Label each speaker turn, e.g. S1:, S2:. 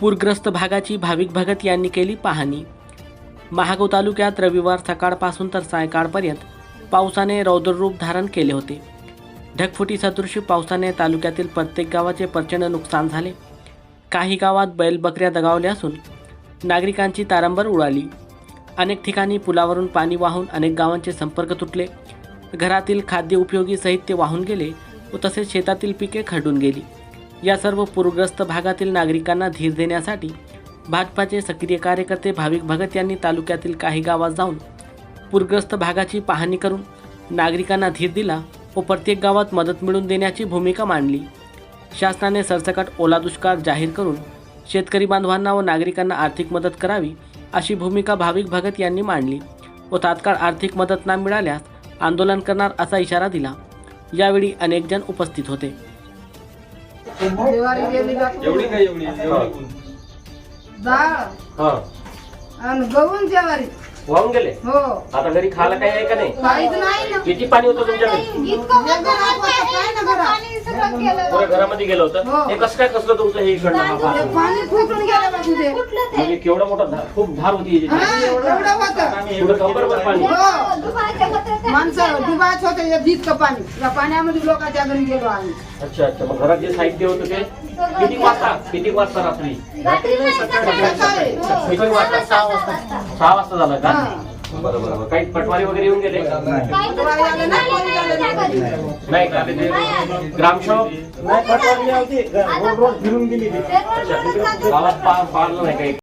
S1: पूरग्रस्त भागाची भाविक भगत यांनी केली पाहणी. महागाव तालुक्यात रविवार सकाळपासून तर सायंकाळपर्यंत पावसाने रौद्ररूप धारण केले होते. ढगफुटी सदृशी पावसाने तालुक्यातील प्रत्येक गावाचे प्रचंड नुकसान झाले. काही गावात बैलबकऱ्या दगावल्या असून नागरिकांची तारंबर उडाली. अनेक ठिकाणी पुलावरून पाणी वाहून अनेक गावांचे संपर्क तुटले. घरातील खाद्य उपयोगी साहित्य वाहून गेले व तसेच शेतातील पिके खडून गेली. या सर्व पूरग्रस्त भागातील नागरिकांना धीर देण्यासाठी भाजपाचे सक्रिय कार्यकर्ते भाविक भगत यांनी तालुक्यातील काही गावात जाऊन पूरग्रस्त भागाची पाहणी करून नागरिकांना धीर दिला व प्रत्येक गावात मदत मिळवून देण्याची भूमिका मांडली. शासनाने सरसकट ओला दुष्काळ जाहीर करून शेतकरी बांधवांना व नागरिकांना आर्थिक मदत करावी अशी भूमिका भाविक भगत यांनी मांडली व तात्काळ आर्थिक मदत न मिळाल्यास आंदोलन करणार असा इशारा दिला. यावेळी अनेक जण उपस्थित होते.
S2: दिवाळी गेली का?
S3: एवढी काय एवढी? एवढी
S2: डाळ
S4: हा.
S2: आणि गहून ज्वारी
S4: वाहून गेले?
S2: हो.
S4: आता घरी खायला काही आहे का नाही?
S2: काहीच नाही ना.
S4: किती पाणी होतं तुमच्याकडे. पुऱ्या घरामध्ये गेलं होतं.
S2: हो.
S4: हे कसं काय कसलं तुमचं हे इकडनं हा
S2: ते
S4: पाणी?
S2: पाणी फुटून गेलं बा तुझे
S4: म्हणजे केवढा मोठा धार खूप धार होती याची.
S2: हा, एवढं होतं.
S4: कंबरभर पाणी.
S2: हो. माणसं डुबायच होते हे जितकं पाणी. या पाण्यामध्ये लोकांच्या घरी गेलो आम्ही.
S4: अच्छा अच्छा. मग घरात जे साहित्य होतं ते? किती वाजता? किती वाजता रात्री?
S2: सकाळी.
S4: किती वाजता? सहा वाजता. सहा वाजता झालं का?
S2: हा.
S4: बरं बरं बरं. काही पटवारी वगैरे येऊन गेले?
S2: दिवाळी आलं ना, कोणी झालं नाही.
S4: नाही का? ते ग्रामसेवक
S5: नाही पटवारी होती. रोड रोड फिरून गेली
S4: गावात पा- पाहिलं नाही काही.